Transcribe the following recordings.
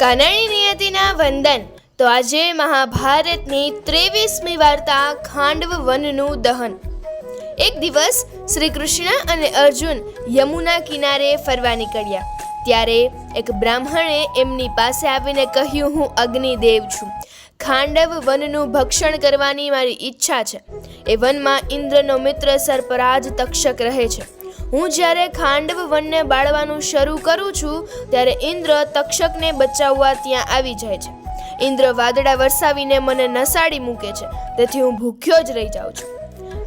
કાનાણી નિયતિના વંદન. તો આજે મહાભારતની ત્રેવીસમી વાર્તા ખાંડવ વનનું દહન. એક દિવસ શ્રી કૃષ્ણ અને અર્જુન યમુના કિનારે ફરવા નીકળ્યા. ત્યારે એક બ્રાહ્મણે એમની પાસે આવીને કહ્યું, હું અગ્નિદેવ છું. ખાંડવ વનનું ભક્ષણ કરવાની મારી ઈચ્છા છે. એ વનમાં ઇન્દ્રનો મિત્ર સર્પરાજ તક્ષક રહે છે. હું જ્યારે ખાંડવ વનને બાળવાનું શરૂ કરું છું, ત્યારે ઇન્દ્ર તક્ષકને બચાવવા ત્યાં આવી જાય છે. ઇન્દ્ર વાદળા વરસાવીને મને નસાડી મૂકે છે, તેથી હું ભૂખ્યો જ રહી જાઉં છું.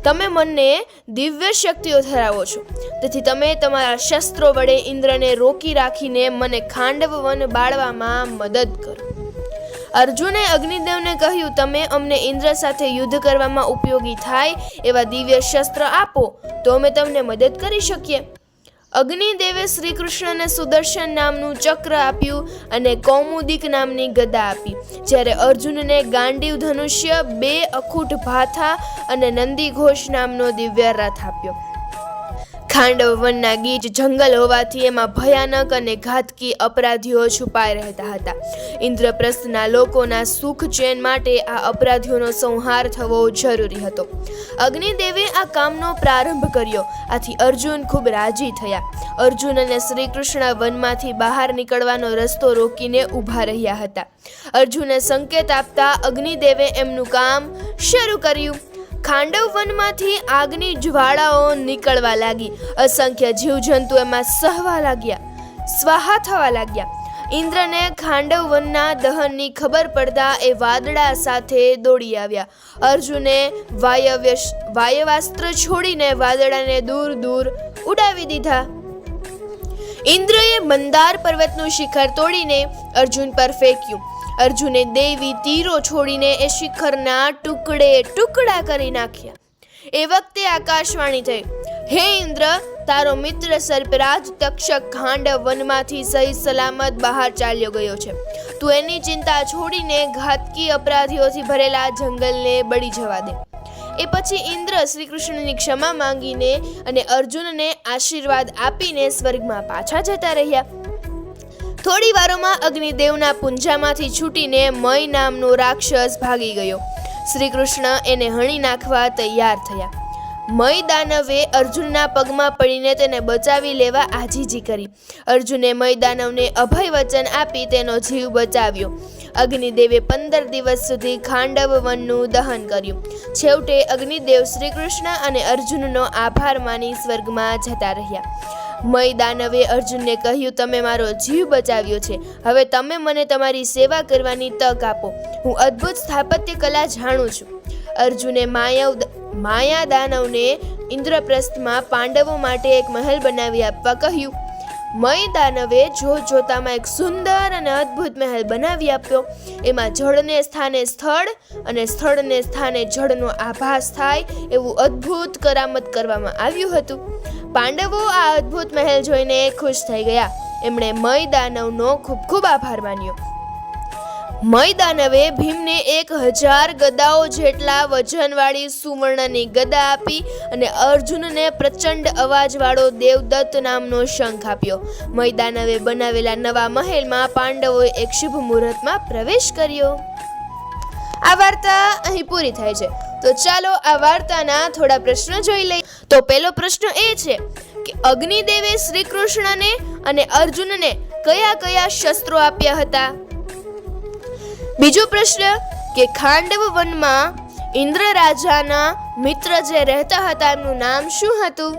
તમે મને દિવ્ય શક્તિઓ ધરાવો છો, તેથી તમે તમારા શસ્ત્રો વડે ઇન્દ્રને રોકી રાખીને મને ખાંડવ વન બાળવામાં મદદ કરો. અર્જુને અગ્નિદેવને કહ્યું, તમે અમને ઇન્દ્ર સાથે યુદ્ધ કરવામાં ઉપયોગી થાય એવા દિવ્ય શસ્ત્ર આપો, તો અમે તમને મદદ કરી શકીએ. અગ્નિદેવે શ્રી કૃષ્ણને સુદર્શન નામનું ચક્ર આપ્યું અને કૌમુદિક નામની ગદા આપી, જ્યારે અર્જુનને ગાંડીવ ધનુષ્ય, બે અખૂટ ભાથા અને નંદી ઘોષ નામનો દિવ્ય રથ આપ્યો. ખાંડવ વનના ગીચ જંગલ હોવાથી એમાં ભયાનક અને ઘાતકી અપરાધીઓ છુપાઈ રહેતા હતા. ઇન્દ્રપ્રસ્થના લોકોના સુખ ચેન માટે આ અપરાધીઓનો સંહાર થવો જરૂરી હતો. અગ્નિદેવે આ કામનો પ્રારંભ કર્યો. આથી અર્જુન ખૂબ રાજી થયા. અર્જુન અને શ્રી કૃષ્ણ વનમાંથી બહાર નીકળવાનો રસ્તો રોકીને ઊભા રહ્યા હતા. અર્જુને સંકેત આપતા અગ્નિદેવે એમનું કામ શરૂ કર્યું. ખાંડવ વનમાંથી આગની જ્વાળાઓ નીકળવા લાગી. અસંખ્ય જીવજંતુ એમાં સહવા લાગ્યા, સ્વાહા થવા લાગ્યા. ઇન્દ્રને ખાંડવ વનના દહનની ખબર પડતા એ વાદળા સાથે દોડી આવ્યા. અર્જુને વાયવ્ય વાયવાસ્ત્ર છોડીને વાદળાને દૂર દૂર ઉડાવી દીધા. ઇન્દ્રએ મંદાર પર્વતનું શિખર તોડીને અર્જુન પર ફેંક્યું. અર્જુને દેવી તીરો છોડીને એ શિખરના ટુકડે ટુકડા કરી નાખ્યા. એ વખતે આકાશવાણી થઈ, હે ઇન્દ્ર, તારો મિત્ર સર્પરાજ તક્ષક ખાંડવ વનમાંથી સહી સલામત બહાર ચાલ્યો ગયો છે. તું એની ચિંતા છોડીને ઘાતકી અપરાધીઓથી ભરેલા જંગલને બળી જવા દે. એ પછી ઇન્દ્ર શ્રી કૃષ્ણની ક્ષમા માંગીને અને અર્જુનને આશીર્વાદ આપીને સ્વર્ગમાં પાછા જતા રહ્યા. થોડી વારોમાં અગ્નિદેવના પુંજામાંથી છૂટીને મય નામનો રાક્ષસ ભાગી ગયો. શ્રી કૃષ્ણ એને હણી નાખવા તૈયાર થયા. મય દાનવે અર્જુનના પગમાં પડીને તેને બચાવી લેવા આજીજી કરી. અર્જુને મય દાનવને અભય વચન આપી તેનો જીવ બચાવ્યો. અગ્નિદેવે પંદર દિવસ સુધી ખાંડવ વનનું દહન કર્યું. છેવટે અગ્નિદેવ શ્રી કૃષ્ણ અને અર્જુનનો આભાર માની સ્વર્ગમાં જતા રહ્યા. મય દાનવે અર્જુનને કહ્યું, તમે મારો જીવ બચાવ્યો છે. હવે તમે મને તમારી સેવા કરવાની તક આપો. હું અદ્ભુત સ્થાપત્ય કલા જાણું છું. અર્જુને માયાવ માયા દાનવને ઇન્દ્રપ્રસ્થમાં પાંડવો માટે એક મહેલ બનાવી આપવા કહ્યું. મય દાનવે જોત જોતામાં એક સુંદર અને અદ્ભુત મહેલ બનાવી આપ્યો. એમાં જળને સ્થાને સ્થળ અને સ્થળને સ્થાને જળનો આભાસ થાય એવું અદ્ભુત કરામત કરવામાં આવ્યું હતું. પાંડવો આ અદ્ભુત મહેલ જોઈને ખુશ થઈ ગયા. એમણે મય દાનવનો ખૂબ ખૂબ આભાર માન્યો. મય દાનવે ભીમને એક હજાર ગદાઓ જેટલા વજનવાળી સુવર્ણની ગદા આપી અને અર્જુનને પ્રચંડ અવાજવાળો દેવદત્ત નામનો શંખ આપ્યો. મૈદાનવે બનાવેલા નવા મહેલમાં પાંડવોએ એક શુભ મુહૂર્તમાં પ્રવેશ કર્યો. આ વાર્તા અહીં પૂરી થાય છે. તો ચાલો આ વાર્તાના થોડા પ્રશ્નો જોઈ લઈએ. તો પહેલો પ્રશ્ન એ છે કે અગ્નિદેવે શ્રી કૃષ્ણને અને અર્જુનને કયા કયા શસ્ત્રો આપ્યા હતા? બીજો પ્રશ્ન કે ખાંડવ વનમાં ઇન્દ્ર રાજાના મિત્ર જે રહેતા હતા એમનું નામ શું હતું?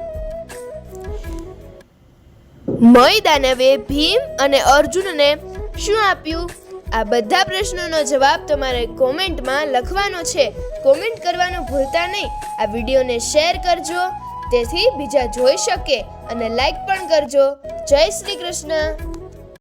મય દાનવે ભીમ અને અર્જુનને શું આપ્યું? આ બધા પ્રશ્નોનો જવાબ તમારે કોમેન્ટમાં લખવાનો છે. કોમેન્ટ કરવાનું ભૂલતા નહીં. આ વિડીયોને શેર કરજો. તેથી બીજા જોઈ શકે અને લાઈક પણ કરજો. જય શ્રી કૃષ્ણ.